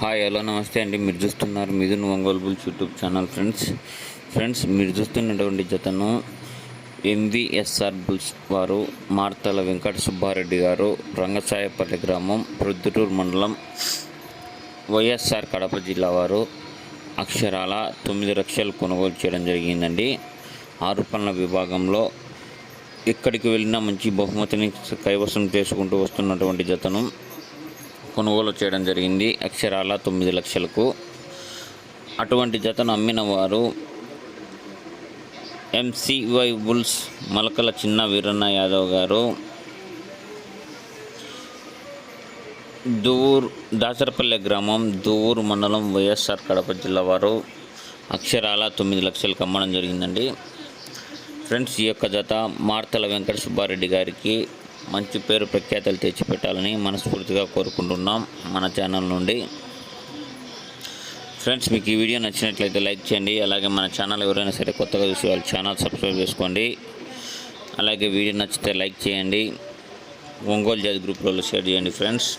Hi hello నమస్తే అండి. మీరు చూస్తున్నారు Mithun Ongole bulls YouTube channel friends. Friends మీరు చూస్తున్నటువంటి జతను ఎంవిఎస్ఆర్ బుల్స్ వారు మార్తల వెంకట సుబ్బారెడ్డి గారు రంగసాయపల్లి గ్రామం ప్రొద్దుటూరు మండలం వైఎస్ఆర్ కడప జిల్లా వారు అక్షరాల తొమ్మిది లక్షలు కొనుగోలు చేయడం జరిగిందండి. ఆరు పనుల విభాగంలో ఎక్కడికి వెళ్ళినా మంచి బహుమతిని కైవసం చేసుకుంటూ వస్తున్నటువంటి జతను కొనుగోలు చేయడం జరిగింది. అక్షరాల తొమ్మిది లక్షలకు. అటువంటి జతను అమ్మిన వారు ఎంసీవై బుల్స్ మలకల చిన్న వీరన్న యాదవ్ గారు దువ్వూరు దాసరపల్లె గ్రామం దువ్వూరు మండలం వైఎస్ఆర్ కడప జిల్లా వారు అక్షరాల తొమ్మిది లక్షలకు అమ్మడం జరిగిందండి. ఫ్రెండ్స్ ఈ యొక్క జత మార్తల వెంకట సుబ్బారెడ్డి గారికి మంచి పేరు ప్రఖ్యాతలు తెచ్చిపెట్టాలని మనస్ఫూర్తిగా కోరుకుంటున్నాం మన ఛానల్ నుండి. ఫ్రెండ్స్ మీకు ఈ వీడియో నచ్చినట్లయితే లైక్ చేయండి. అలాగే మన ఛానల్ ఎవరైనా సరే కొత్తగా చూసే వాళ్ళు ఛానల్ సబ్స్క్రైబ్ చేసుకోండి. అలాగే వీడియో నచ్చితే లైక్ చేయండి. ఒంగోలు జాతి గ్రూప్లో షేర్ చేయండి ఫ్రెండ్స్